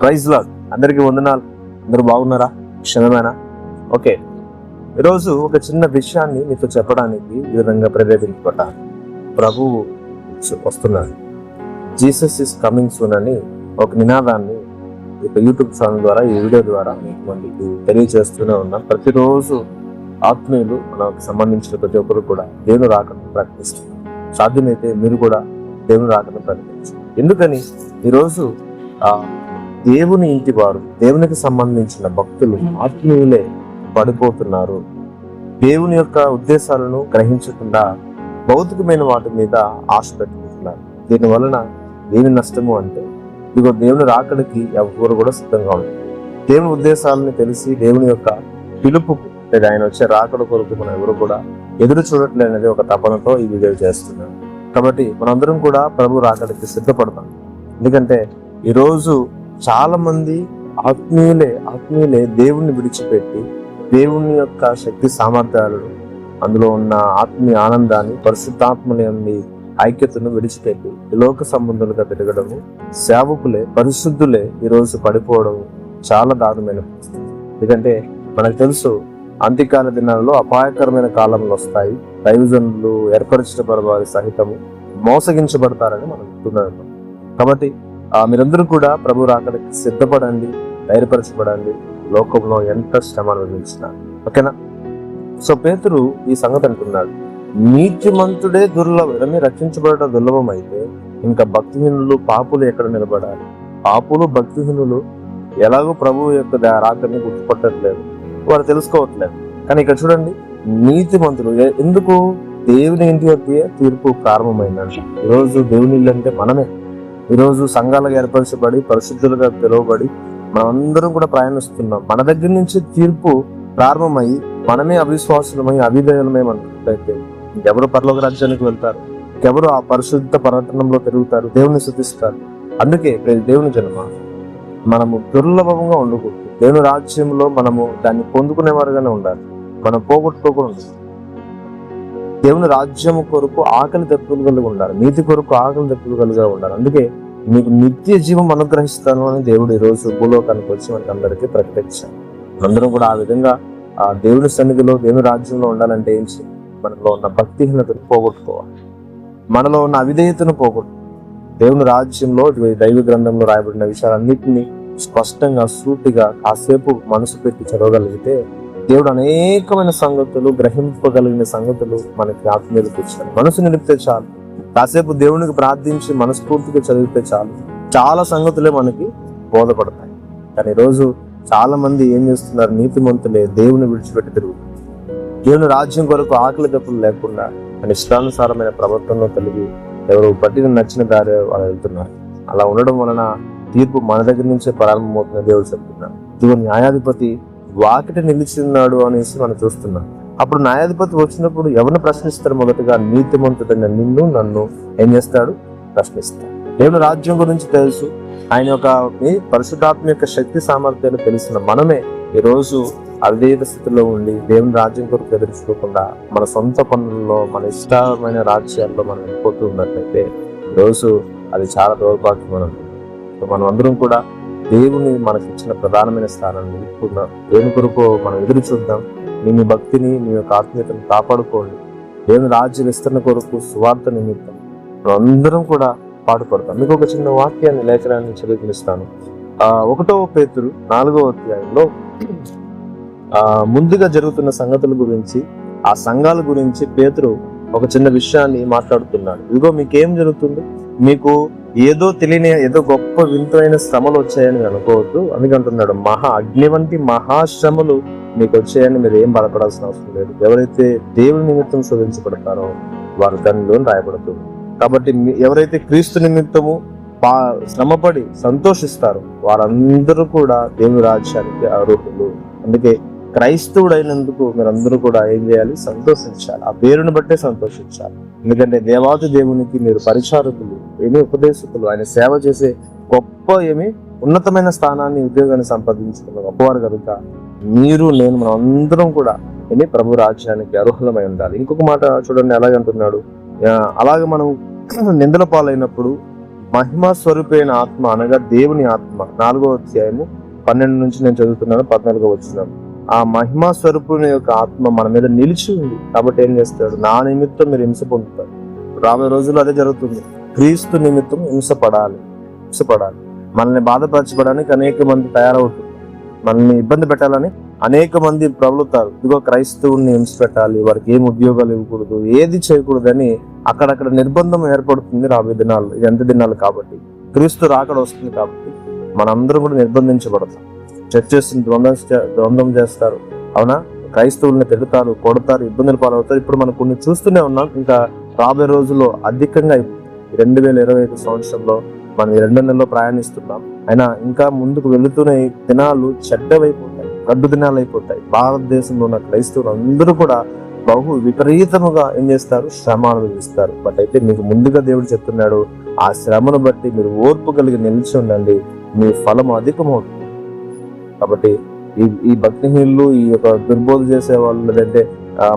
Praise lord అందరికీ వందనాలు. అందరూ బాగున్నారా? క్షణమేనా? ఓకే. ఈరోజు ఒక చిన్న విషయాన్ని మీతో చెప్పడానికి ఈ విధంగా ప్రేరేపించుకోట ప్రభువు వస్తున్నాడు. జీసస్ ఇస్ కమింగ్ సూన్ అని ఒక నినాదాన్ని ఇక యూట్యూబ్ ఛానల్ ద్వారా ఈ వీడియో ద్వారా మీకు మందికి తెలియజేస్తూనే ఉన్నాం. ప్రతిరోజు ఆత్మీయులు మనకు సంబంధించిన ప్రతి ఒక్కరు కూడా దేవుని రాకను ప్రకటిస్తున్నారు. సాధ్యమైతే మీరు కూడా దేవుని రాకను ప్రకటించారు ఎందుకని? ఈరోజు దేవుని ఇంటి వారు దేవునికి సంబంధించిన భక్తులు ఆత్మీయులే పడిపోతున్నారు. దేవుని యొక్క ఉద్దేశాలను గ్రహించకుండా భౌతికమైన వాటి మీద ఆశ పెట్టుకుంటున్నారు. దీని వలన ఏమి నష్టము అంటే ఇదిగో దేవుని రాకడికి ఎవరు కూడా సిద్ధంగా ఉంటారు దేవుని ఉద్దేశాలని తెలిసి దేవుని యొక్క పిలుపుకు లేదా ఆయన వచ్చే రాకడ కొరకు మనం ఎవరు కూడా ఎదురు చూడట్లేదు అనేది ఒక తపనతో ఈ వీడియో చేస్తున్నాను. కాబట్టి మనందరం కూడా ప్రభు రాకడికి సిద్ధపడతాం. ఎందుకంటే ఈరోజు చాలా మంది ఆత్మీయులే ఆత్మీయులే దేవుణ్ణి విడిచిపెట్టి దేవుని యొక్క శక్తి సామర్థ్యాలను అందులో ఉన్న ఆత్మీయ ఆనందాన్ని పరిశుద్ధాత్మని ఐక్యతను విడిచిపెట్టి లోక సంబంధులుగా తిరగడము సేవకులే పరిశుద్ధులే ఈరోజు పడిపోవడం చాలా దారుణమైన ఎందుకంటే మనకు తెలుసు అంత్యకాల దినాలలో అపాయకరమైన కాలంలో వస్తాయి. దైవజనులు ఏర్పరచబడ వారి సహితము మోసగించబడతారని మనం చెప్తున్నాం కాబట్టి మీరందరూ కూడా ప్రభు రాకడికి సిద్ధపడండి ధైర్యపరచబడండి. లోకంలో ఎంత శ్రమ అనుభవించిన. ఓకేనా? సో పేతురు ఈ సంగతి అంటున్నాడు. నీతిమంతుడే దుర్లభం రక్షించబడటం దుర్లభం అయితే ఇంకా భక్తిహీనులు పాపులు ఎక్కడ నిలబడాలి? పాపులు భక్తిహీనులు ఎలాగో ప్రభు యొక్క దా- రాకని గుర్తుపట్టట్లేదు. వారు తెలుసుకోవట్లేదు. కానీ ఇక్కడ చూడండి నీతిమంతులు ఎందుకు? దేవుని ఇంటి వద్దే తీర్పు ప్రారంభమైందండి ఈరోజు దేవుని ఇల్లు అంటే మనమే. ఈరోజు సంఘాలుగా ఏర్పరచబడి పరిశుద్ధులుగా పిలువబడి మనందరం కూడా ప్రయాణిస్తున్నాం. మన దగ్గర నుంచి తీర్పు ప్రారంభమై మనమే అవిశ్వాసులమై అవిధేయులమై అనుకుంటే ఎవరు పరలోక రాజ్యానికి వెళ్తారు? ఎవరు ఆ పరిశుద్ధ పర్యటనంలో పెరుగుతారు దేవుని శుద్ధిస్తారు అందుకే దేవుని జన్మ మనము దుర్లభంగా ఉండకూడదు. దేవుని రాజ్యంలో మనము దాన్ని పొందుకునేవారుగానే ఉండాలి. మనం పోగొట్టుకోకూడదు. దేవుని రాజ్యము కొరకు ఆకలి దప్పులు కలిగి ఉండాలి. నీతి కొరకు ఆకలి దప్పులు కలిగి ఉండాలి. అందుకే మీకు నిత్య జీవం అనుగ్రహిస్తాను అని దేవుడు ఈరోజు రోజు భూలోకానికి వచ్చి మనకి అందరికీ ప్రకటించారు అందరం కూడా ఆ విధంగా ఆ దేవుని సన్నిధిలో దేవుని రాజ్యంలో ఉండాలంటే ఏం మనలో ఉన్న భక్తిహీనతను పోగొట్టుకోవాలి. మనలో ఉన్న అవిధేయతను పోగొట్టు దేవుని రాజ్యంలో దైవ గ్రంథంలో రాయబడిన విషయాలన్నింటినీ స్పష్టంగా సూటిగా కాసేపు మనసు పెట్టి చదవగలిగితే దేవుడు అనేకమైన సంగతులు గ్రహింపగలిగిన సంగతులు మనకి ఆత్మీయులకు ఇచ్చాడు. మనసు నిలిపితే చాలు. కాసేపు దేవునికి ప్రార్థించి మనస్ఫూర్తిగా చదివితే చాలు. చాలా సంగతులే మనకి బోధపడతాయి. కానీ ఈరోజు చాలా మంది ఏం చేస్తున్నారు? నీతిమంతులే దేవుని విడిచిపెట్టి తిరుగుతారు దేవుని రాజ్యం కొరకు ఆకలి దప్పులు లేకుండా అని ఇష్టానుసారమైన ప్రవర్తనలో కలిగి ఎవరు పట్టిన నచ్చిన దారి వాళ్ళు వెళ్తున్నారు. అలా ఉండడం వలన తీర్పు మన దగ్గర నుంచే ప్రారంభమవుతుందని దేవుడు చెప్తున్నారు. ఇదిగో న్యాయాధిపతి వాకిట నిలిచిన్నాడు అనేసి మనం చూస్తున్నాం. అప్పుడు న్యాయాధిపతి వచ్చినప్పుడు ఎవరిని ప్రశ్నిస్తారు మొదటగా? నీతిమంతుడైన నిన్ను నన్ను ఏం చేస్తాడు? ప్రశ్నిస్తాడు. దేవుని రాజ్యం గురించి తెలుసు. ఆయన యొక్క పరిశుద్ధాత్మ యొక్క శక్తి సామర్థ్యాలు తెలిసిన మనమే ఈ రోజు అవిధేయత స్థితిలో ఉండి దేవుని రాజ్యం కొరకు ఎదుర్చుకోకుండా మన సొంత పనుల్లో మన ఇష్టమైన రాజ్యాల్లో మనం వెళ్ళిపోతూ ఉన్నట్లయితే ఈరోజు అది చాలా దౌర్భాగ్యం మనం మనం అందరం కూడా దేవుని మనకి ఇచ్చిన ప్రధానమైన స్థానాన్ని నిలుపుకుందాం దేవుని కొరకు మనం ఎదురు చూద్దాం. మీ మీ భక్తిని మీ యొక్క ఆత్మీయతను కాపాడుకోండి. దేవుని రాజ్య విస్తరణ కొరకు సువార్త నిమిత్తం మనం అందరం కూడా పాటుపడతాం. మీకు ఒక చిన్న వాక్యాన్ని లేఖనాన్ని చదివిస్తాను ఆ ఒకటో పేతురు నాలుగో అధ్యాయంలో ఆ ముందుగా జరుగుతున్న సంగతుల గురించి ఆ సంఘాల గురించి పేతురు ఒక చిన్న విషయాన్ని మాట్లాడుతున్నాడు. ఇదిగో మీకేం జరుగుతుంది? మీకు ఏదో తెలియని ఏదో గొప్ప వింతైన శ్రమలు వచ్చాయని అనుకోవద్దు. అందుకంటున్నాడు మహా అగ్ని వంటి మహాశ్రమలు మీకు వచ్చాయని మీరు ఏం బాధపడాల్సిన అవసరం లేదు. ఎవరైతే దేవుని నిమిత్తం శోధించబడతారో వారు దానిలో రాయబడుతుంది కాబట్టి మీ- ఎవరైతే క్రీస్తు నిమిత్తము పా శ్రమపడి సంతోషిస్తారో వారందరూ కూడా దేవుని రాజ్యానికి అర్హులు. అందుకే క్రైస్తవుడైనందుకు మీరందరూ కూడా ఏం చేయాలి? సంతోషించాలి. ఆ పేరుని బట్టే సంతోషించాలి. ఎందుకంటే దేవాది దేవునికి మీరు పరిచారకులు ఏమి ఉపదేశకులు ఆయన సేవ చేసే గొప్ప ఏమి ఉన్నతమైన స్థానాన్ని ఉద్యోగాన్ని సంపాదించుకున్న గొప్పవారు కనుక మీరు నేను మనం అందరం కూడా ఏమి ప్రభు రాజ్యానికి అర్హులమై ఉండాలి. ఇంకొక మాట చూడండి ఎలాగంటున్నాడు అలాగే మనం నిందల పాలైనప్పుడు మహిమ స్వరూపైన ఆత్మ అనగా దేవుని ఆత్మ. నాలుగో అధ్యాయము పన్నెండు నుంచి నేను చదువుతున్నాను పద్నాలుగో వచ్చినాను ఆ మహిమా స్వరూపుని యొక్క ఆత్మ మన మీద నిలిచి ఉంది. కాబట్టి ఏం చేస్తాడు? నా నిమిత్తం మీరు హింస పొందుతారు. రాబోయే రోజుల్లో అదే జరుగుతుంది. క్రీస్తు నిమిత్తం హింసపడాలి హింసపడాలి మనల్ని బాధపరచబడానికి అనేక మంది తయారవుతుంది మనల్ని ఇబ్బంది పెట్టాలని అనేక మంది ప్రబలుతారు. ఇదిగో క్రైస్తవుని హింస పెట్టాలి. వారికి ఏం ఉద్యోగాలు ఇవ్వకూడదు? ఏది చేయకూడదని అక్కడక్కడ నిర్బంధం ఏర్పడుతుంది రాబోయే దినాలు ఇది ఎంత దినాలు కాబట్టి. క్రీస్తు రాకడ వస్తుంది కాబట్టి మనందరం కూడా నిర్బంధించబడతాం. చర్చెస్ని ద్వంద్వం చే- ద్వంద్వం చేస్తారు. అవునా? క్రైస్తవుల్ని తిడతారు కొడతారు ఇబ్బందులు పాలవుతారు. ఇప్పుడు మనం కొన్ని చూస్తూనే ఉన్నాం. ఇంకా రాబోయే రోజుల్లో అధికంగా రెండు వేల ఇరవై ఐదు సంవత్సరంలో మనం రెండు నెలల్లో ప్రయాణిస్తున్నాం. అయినా ఇంకా ముందుకు వెళుతూనే ఈ దినాలు చెడ్డవైపోతాయి గడ్డు దినాలు అయిపోతాయి భారతదేశంలో ఉన్న క్రైస్తవులు అందరూ కూడా బహు విపరీతముగా ఏం చేస్తారు? శ్రమ అనుభవిస్తారు బట్ అయితే మీకు ముందుగా దేవుడు చెప్తున్నాడు ఆ శ్రమను బట్టి మీరు ఓర్పు కలిగి నిలిచి ఉండండి. మీ ఫలం అధికమవుతుంది. కాబట్టి ఈ ఈ భక్తిహీనులు ఈ యొక్క దుర్బోధ చేసే వాళ్ళు లేదంటే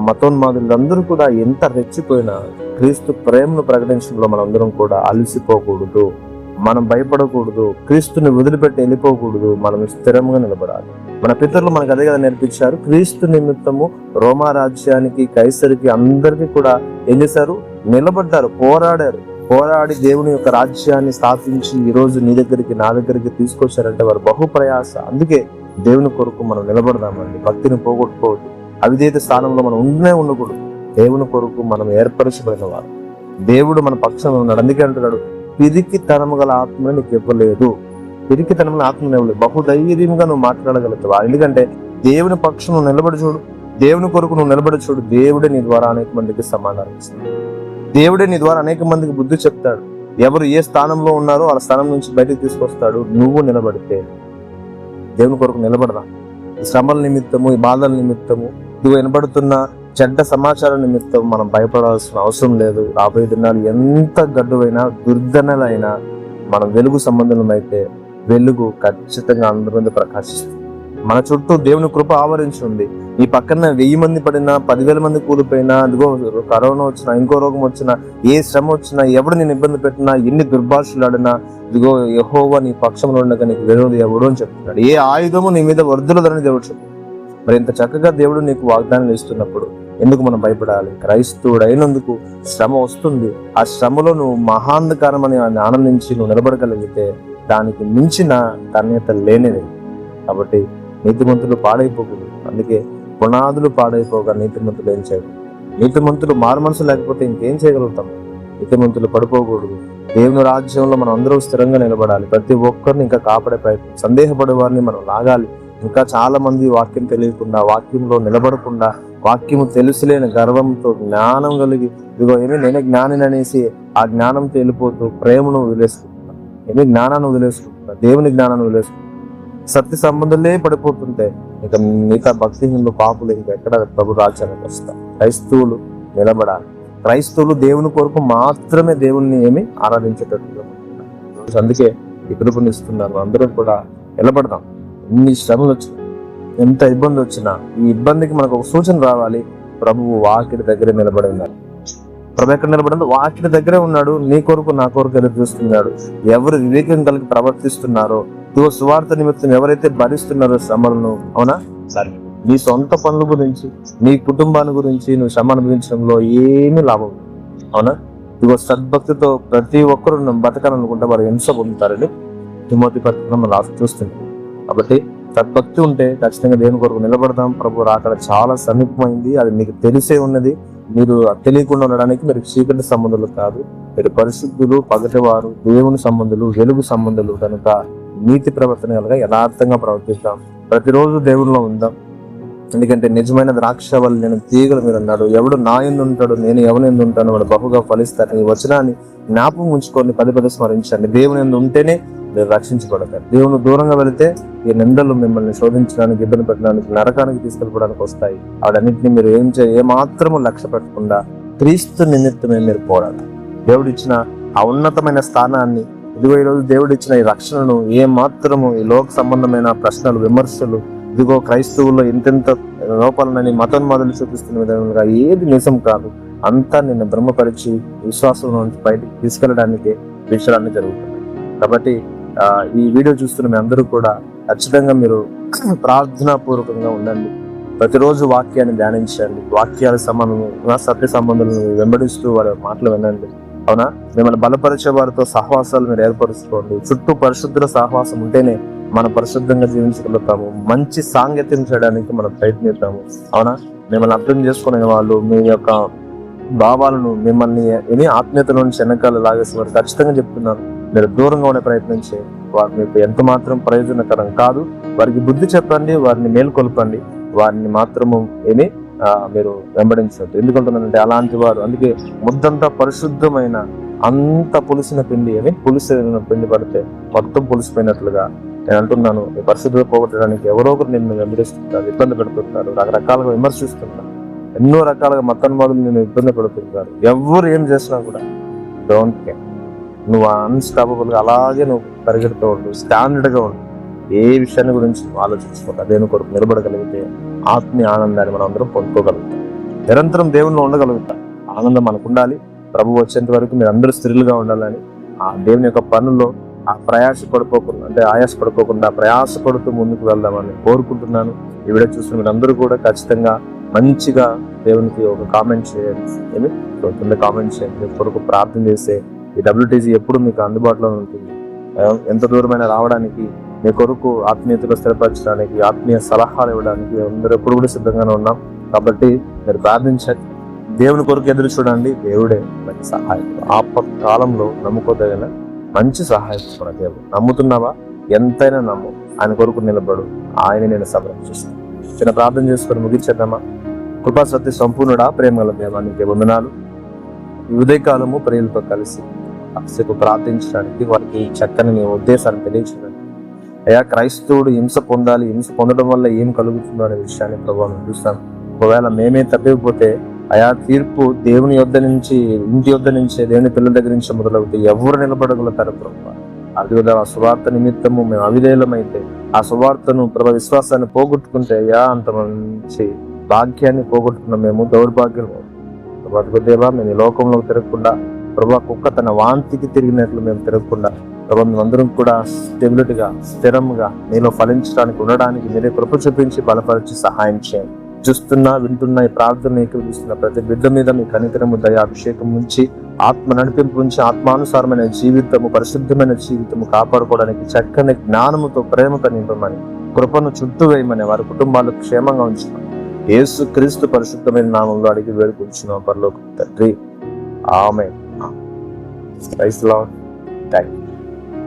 మతోన్మాదులు అందరూ కూడా ఎంత రెచ్చిపోయినా క్రీస్తు ప్రేమను ప్రకటించడంలో మనందరం కూడా అలసిపోకూడదు. మనం భయపడకూడదు. క్రీస్తుని వదిలిపెట్టి వెళ్ళిపోకూడదు. మనం స్థిరంగా నిలబడాలి. మన పితరులు మనకు అదే కదా నేర్పించారు. క్రీస్తు నిమిత్తము రోమా రాజ్యానికి కైసరికి అందరికీ కూడా ఏం చేశారు? నిలబడ్డారు పోరాడారు. పోరాడి దేవుని యొక్క రాజ్యాన్ని స్థాపించి ఈరోజు నీ దగ్గరికి నా దగ్గరికి తీసుకొచ్చారంటే వారు బహు ప్రయాస. అందుకే దేవుని కొరకు మనం నిలబడదామండి. భక్తిని పోగొట్టుకోవద్దు. అవిధేత స్థానంలో మనం ఉండనే ఉండకూడదు. దేవుని కొరకు మనం ఏర్పరచబడిన వారు. దేవుడు మన పక్షంలో ఉన్నాడు. అందుకే అంటున్నాడు పిరికితనము గల ఆత్మ నీకు ఇవ్వలేదు. పిరికి తనముల ఆత్మ ఇవ్వలేదు. బహుధైర్యంగా నువ్వు మాట్లాడగలుగుతావా? ఎందుకంటే దేవుని పక్షం నిలబడి చూడు. దేవుని కొరకు నువ్వు నిలబడి చూడు దేవుడే నీ ద్వారా అనేక మందికి సమాధానం ఇస్తాడు. దేవుడే నీ ద్వారా అనేక మందికి బుద్ధి చెప్తాడు. ఎవరు ఏ స్థానంలో ఉన్నారో వాళ్ళ స్థానం నుంచి బయటకు తీసుకొస్తాడు. నువ్వు నిలబడితే దేవుని కొరకు నిలబడరా. ఈ శ్రమల నిమిత్తము ఈ బాధల నిమిత్తము నువ్వు వినబడుతున్న చెడ్డ సమాచారం నిమిత్తం మనం భయపడాల్సిన అవసరం లేదు. రాబోయే దినాలు ఎంత గడ్డువైనా దుర్దనలైనా మనం వెలుగు సంబంధం అయితే వెలుగు ఖచ్చితంగా అందరి మీద ప్రకాశిస్తుంది. మన చుట్టూ దేవుని కృప ఆవరించి ఉంది. ఈ పక్కన వెయ్యి మంది పడినా పదివేల మంది కూలిపోయినా అదిగో కరోనా వచ్చినా ఇంకో రోగం వచ్చినా ఏ శ్రమ వచ్చినా ఎవడు నేను ఇబ్బంది పెట్టినా ఎన్ని దుర్భాషలు ఆడినా ఇదిగో యహోవా నీ పక్షంలో ఉండగా నీకు విరోధి ఎవడు అని చెప్తున్నాడు. ఏ ఆయుధము నీ మీద వరదలదని దేవుడు చెప్తున్నాడు. మరి ఇంత చక్కగా దేవుడు నీకు వాగ్దానం ఇస్తున్నప్పుడు ఎందుకు మనం భయపడాలి? క్రైస్తవుడు అయినందుకు శ్రమ వస్తుంది. ఆ శ్రమలో నువ్వు మహాంధకారం అని ఆనందించి నువ్వు నిలబడగలిగితే దానికి మించిన ధన్యత లేనిది. కాబట్టి నీతిమంతులు పాడైపోకూడదు. అందుకే పునాదులు పాడైపోగా నీతిమంతులు ఏం చేయరు? నీతిమంతులు మారు మనసు లేకపోతే ఇంకేం చేయగలుగుతాం? నీతిమంతులు పడిపోకూడదు. దేవుని రాజ్యంలో మనం అందరూ స్థిరంగా నిలబడాలి. ప్రతి ఒక్కరిని ఇంకా కాపాడే ప్రయత్నం సందేహపడే వారిని మనం లాగాలి. ఇంకా చాలా మంది వాక్యం తెలియకుండా వాక్యంలో నిలబడకుండా వాక్యము తెలుసులేని గర్వంతో జ్ఞానం కలిగి ఇదిగో ఏమి నేనే జ్ఞానిని అనేసి ఆ జ్ఞానంతో వెళ్ళిపోతూ ప్రేమను వదిలేసుకుంటున్నా ఏమి జ్ఞానాన్ని వదిలేసుకుంటున్నా దేవుని జ్ఞానాన్ని వదిలేసుకుంటున్నా సత్య సంబంధులే పడిపోతుంటే ఇక మిగతా భక్తిహీనులు పాపులు ఇంకా ఎక్కడ ప్రభు రాజ్యానికి వస్తారు? క్రైస్తవులు నిలబడాలి. క్రైస్తవులు దేవుని కొరకు మాత్రమే దేవుణ్ణి ఏమి ఆరాధించేటట్టుగా అందుకే ఈ పిలుపునిస్తున్నారు. అందరం కూడా నిలబడదాం. ఎన్ని శ్రమలు వచ్చినా ఎంత ఇబ్బంది వచ్చినా ఈ ఇబ్బందికి మనకు ఒక సూచన రావాలి. ప్రభువు వాకిడి దగ్గర నిలబడి ఉన్నారు ప్రభు ఎక్కడ నిలబడి వాకిటి దగ్గరే ఉన్నాడు. నీ కొరకు నా కొరకు ఎదురు చూస్తున్నాడు. ఎవరు వివేకం కలిగి ప్రవర్తిస్తున్నారో ఇదిగో సువార్త నిమిత్తం ఎవరైతే భరిస్తున్నారో శ్రమలను అవునా? సరే. నీ సొంత పనుల గురించి నీ కుటుంబాన్ని గురించి నువ్వు శ్రమ అనుభవించడంలో ఏమీ లాభం. అవునా? ఇదిగో సద్భక్తితో ప్రతి ఒక్కరు బతకాలనుకుంటే వారు హింస పొందుతారని తిమోతి పత్రిక మనం రాసి చూస్తుంది కాబట్టి సద్భక్తి ఉంటే ఖచ్చితంగా దేవుని కొరకు నిలబడదాం. ప్రభు రాకడ చాలా సమీపమైంది. అది మీకు తెలిసే ఉన్నది. మీరు తెలియకుండా ఉండడానికి మీరు చీకటి సంబంధులు కాదు. మీరు పరిశుద్ధులు పగటివారు దేవుని సంబంధులు వెలుగు సంబంధులు కనుక నీతి ప్రవర్తన కనుక యథార్థంగా ప్రవర్తిస్తాం. ప్రతిరోజు దేవునిలో ఉందాం. ఎందుకంటే నిజమైన ద్రాక్ష వల్ల నేను తీగలు మీరు అన్నాడు ఎవడు నా ఎందు ఉంటాడు నేను ఎవరి ఎందు ఉంటాను వాడు బహుగా ఫలిస్తారని వచనాన్ని జ్ఞాపకం ఉంచుకొని పది పది స్మరించండి. దేవుని ఎందు ఉంటేనే మీరు రక్షించబడతారు దేవుని దూరంగా వెళితే ఈ నిందలు మిమ్మల్ని శోధించడానికి ఇబ్బంది పెట్టడానికి నరకానికి తీసుకెళ్ళడానికి వస్తాయి. వాడన్నింటినీ మీరు ఏం చే ఏ మాత్రము లక్ష్య పెట్టకుండా క్రీస్తు నిమిత్తమే మీరు పోరాడు దేవుడు ఇచ్చిన ఆ ఉన్నతమైన స్థానాన్ని ఇదిగో ఈ రోజు దేవుడు ఇచ్చిన ఈ రక్షణను ఏ మాత్రము ఈ లోక సంబంధమైన ప్రశ్నలు విమర్శలు ఇదిగో క్రైస్తవుల్లో ఇంతెంత లోపాలనని మతోన్మాదులు చూపిస్తున్న విధంగా ఏది నిజం కాదు అంతా నిన్ను బ్రహ్మపరిచి విశ్వాసం నుంచి బయటికి తీసుకెళ్ళడానికి విషయాన్ని జరుగుతుంది. కాబట్టి ఈ వీడియో చూస్తున్న మీ అందరూ కూడా ఖచ్చితంగా మీరు ప్రార్థనాపూర్వకంగా ఉండండి. ప్రతిరోజు వాక్యాన్ని ధ్యానించండి. వాక్యాల సంబంధం సత్య సంబంధాలను వెంబడిస్తూ వారి మాటలు వినండి. అవునా? మిమ్మల్ని బలపరిచే వారితో సహవాసాలు మీరు ఏర్పరుచుకోండి. చుట్టూ పరిశుద్ధుల సహవాసం ఉంటేనే మనం పరిశుద్ధంగా జీవించగలుగుతాము. మంచి సాంగత్యం చేయడానికి మనం ప్రయత్నిస్తాము అవునా? మిమ్మల్ని అర్థం చేసుకునే వాళ్ళు మీ యొక్క భావాలను మిమ్మల్ని ఎన్ని ఆత్మీయత నుంచి వెనకాల లాగేసి వారు ఖచ్చితంగా చెప్తున్నారు. మీరు దూరంగా ఉండే ప్రయత్నం చేయండి. వారు మీకు ఎంత మాత్రం ప్రయోజనకరం కాదు. వారికి బుద్ధి చెప్పండి వారిని మేల్కొల్పండి. వారిని మాత్రము ఏమి మీరు వెంబడించవద్దు. ఎందుకంటున్నానంటే అలాంటి వారు అందుకే ముద్దంతా పరిశుద్ధమైన అంత పులిసిన పిండి అని పులిసిన పిండి పడితే మొత్తం పులిసిపోయినట్లుగా. నేను అంటున్నాను ఈ పరిశుద్ధత పోగొట్టడానికి ఎవరో ఒకరు నిన్ను వెంబడిస్తుంటారు ఇబ్బంది పెడుతుంటారు రకరకాలుగా విమర్శిస్తుంటారు. ఎన్నో రకాలుగా మతన్వాదులు నేను ఇబ్బంది పెడుతుంటారు. ఎవరు ఏం చేసినా కూడా డోంట్ కేర్ నువ్వు అన్స్టాపబుల్గా అలాగే నువ్వు పరిగెడుతూ ఉండు స్టాండర్డ్గా ఉండు. ఏ విషయాన్ని గురించి నువ్వు ఆలోచించుకోవాలి దేని కొరకు నిలబడగలిగితే ఆత్మీయ ఆనందాన్ని మనం అందరం పొందుకోగలుగుతాం. నిరంతరం దేవుణ్ణి ఉండగలుగుతాం. ఆనందం మనకు ఉండాలి. ప్రభు వచ్చేంత వరకు మీరు అందరూ స్త్రీలుగా ఉండాలని ఆ దేవుని యొక్క పనుల్లో ఆ ప్రయాస పడిపోకుండా అంటే ఆయాస పడిపోకుండా ప్రయాస పడుతూ ముందుకు వెళ్దామని కోరుకుంటున్నాను. ఈ వీడియో చూసిన మీరు అందరూ కూడా ఖచ్చితంగా మంచిగా దేవునికి ఒక కామెంట్ చేయండి. ఏమి? కామెంట్ చేయండి. కొరకు ప్రార్థన చేస్తే ఈ డబ్ల్యూటీసీ ఎప్పుడు మీకు అందుబాటులో ఉంటుంది. ఎంత దూరమైన రావడానికి మీ కొరకు ఆత్మీయతలో స్థిరపరచడానికి ఆత్మీయ సలహాలు ఇవ్వడానికి అందరూ ఎప్పుడు కూడా సిద్ధంగానే ఉన్నాం. కాబట్టి మీరు ప్రార్థించండి. దేవుని కొరకు ఎదురు చూడండి. దేవుడే మనకి సహాయం ఆప కాలంలో నమ్ముకోదగిన మంచి సహాయం మన దేవుడు. నమ్ముతున్నావా? ఎంతైనా నమ్ము. ఆయన కొరకు నిలబడు. ఆయన నేను సంరక్షిస్తాను చిన్న ప్రార్థన చేసుకొని ముగించేద్దామా? కృపా సత్య సంపూర్ణుడా ప్రేమ గల దేవానికి వందనాలు. ఈ ఉదయకాలము ప్రియులతో కలిసి కాసేపు ప్రార్థించడానికి వారికి చక్కని నీ ఉద్దేశాన్ని తెలియచేయడానికి అయ్యా క్రైస్తవుడు హింస పొందాలి హింస పొందడం వల్ల ఏం కలుగుతుందో అనే విషయాన్ని ప్రభావం చూస్తాను ఒకవేళ మేమే తప్పిపోతే అయా తీర్పు దేవుని యొద్ద నుంచి ఇంటి యొద్ద నుంచి దేవుని పిల్లల దగ్గర నుంచి మొదలవుతే ఎవరు నిలబడగలుగుతారు ప్రభావ అదేవిధంగా ఆ సువార్త నిమిత్తము మేము అవిధేయులమైతే ఆ సువార్తను ప్రభా విశ్వాసాన్ని పోగొట్టుకుంటే అయ్యా అంత మంచి భాగ్యాన్ని పోగొట్టుకున్న మేము దౌర్భాగ్యం దేవా మేము ఈ లోకంలో తిరగకుండా ప్రభా కుక్క తన వాంతికి తిరిగినట్లు మేము తిరగకుండా ప్రభా మేమందరం కూడా స్టెబిలిటీగా స్థిరంగా నీలో ఫలించడానికి ఉండడానికి మీరే కృప చూపించి బలపరిచి సహాయం చేయండి. చూస్తున్నా వింటున్న ఈ ప్రార్థన చూస్తున్న ప్రతి బిడ్డ మీద మీ కనికరము దయ అభిషేకం ఉంచి ఆత్మ నడిపింపు ఉంచి ఆత్మానుసారమైన జీవితము పరిశుద్ధమైన జీవితము కాపాడుకోవడానికి చక్కని జ్ఞానముతో ప్రేమతో నింపమని కృపను చుట్టూ వేయమని వారి కుటుంబాలు క్షేమంగా ఉంచుతాం. యేసు క్రీస్తు పరిశుద్ధమైన నామంలో అడిగి వేడుకుంటున్నాం పరలోక తండ్రి. ఆమె Praise the Lord. Thank you.